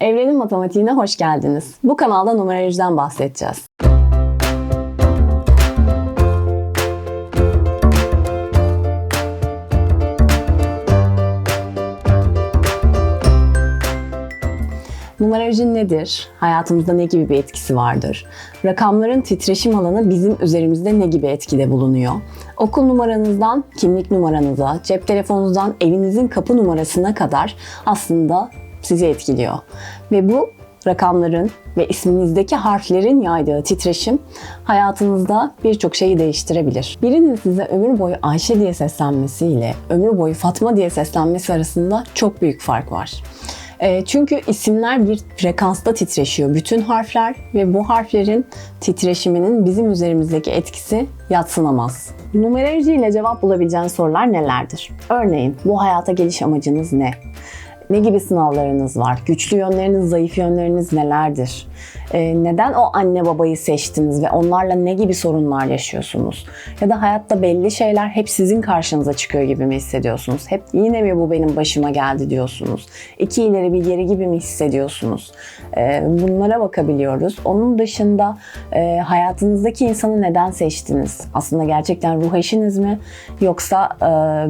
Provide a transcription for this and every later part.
Evrenin matematiğine hoş geldiniz. Bu kanalda numerolojiden bahsedeceğiz. Numeroloji nedir? Hayatımızda ne gibi bir etkisi vardır? Rakamların titreşim alanı bizim üzerimizde ne gibi etkide bulunuyor? Okul numaranızdan kimlik numaranıza, cep telefonunuzdan evinizin kapı numarasına kadar aslında sizi etkiliyor. Ve bu rakamların ve isminizdeki harflerin yaydığı titreşim hayatınızda birçok şeyi değiştirebilir. Birinin size ömür boyu Ayşe diye seslenmesiyle ömür boyu Fatma diye seslenmesi arasında çok büyük fark var. E, çünkü isimler bir frekansta titreşiyor. Bütün harfler ve bu harflerin titreşiminin bizim üzerimizdeki etkisi yatsınamaz. Numeroloji ile cevap bulabileceğiniz sorular nelerdir? Örneğin bu hayata geliş amacınız ne? Ne gibi sınavlarınız var? Güçlü yönleriniz, zayıf yönleriniz nelerdir? Ee, neden o anne babayı seçtiniz ve onlarla ne gibi sorunlar yaşıyorsunuz? Ya da hayatta belli şeyler hep sizin karşınıza çıkıyor gibi mi hissediyorsunuz? Hep yine mi bu benim başıma geldi diyorsunuz? İki ileri bir geri gibi mi hissediyorsunuz? Ee, bunlara bakabiliyoruz. Onun dışında e, hayatınızdaki insanı neden seçtiniz? Aslında gerçekten ruh eşiniz mi? Yoksa e,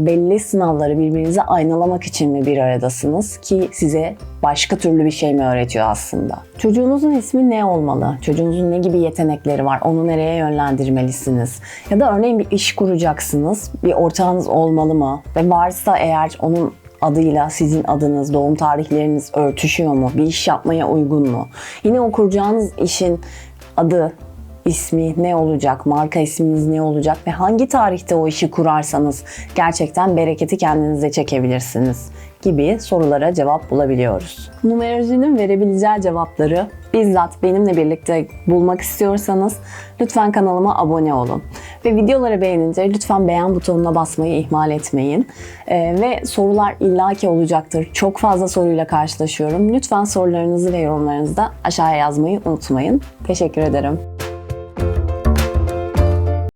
belli sınavları birbirinize aynalamak için mi bir aradasınız ki size başka türlü bir şey mi öğretiyor aslında? Çocuğunuzun ismi ne olmalı? Çocuğunuzun ne gibi yetenekleri var? Onu nereye yönlendirmelisiniz? Ya da örneğin bir iş kuracaksınız. Bir ortağınız olmalı mı? Ve varsa eğer onun adıyla sizin adınız, doğum tarihleriniz örtüşüyor mu? Bir iş yapmaya uygun mu? Yine o kuracağınız işin adı, ismi ne olacak, marka isminiz ne olacak ve hangi tarihte o işi kurarsanız gerçekten bereketi kendinize çekebilirsiniz gibi sorulara cevap bulabiliyoruz. Numerolojinin verebileceği cevapları bizzat benimle birlikte bulmak istiyorsanız lütfen kanalıma abone olun. Ve videoları beğenince lütfen beğen butonuna basmayı ihmal etmeyin. Ee, ve sorular illaki olacaktır. Çok fazla soruyla karşılaşıyorum. Lütfen sorularınızı ve yorumlarınızı da aşağıya yazmayı unutmayın. Teşekkür ederim.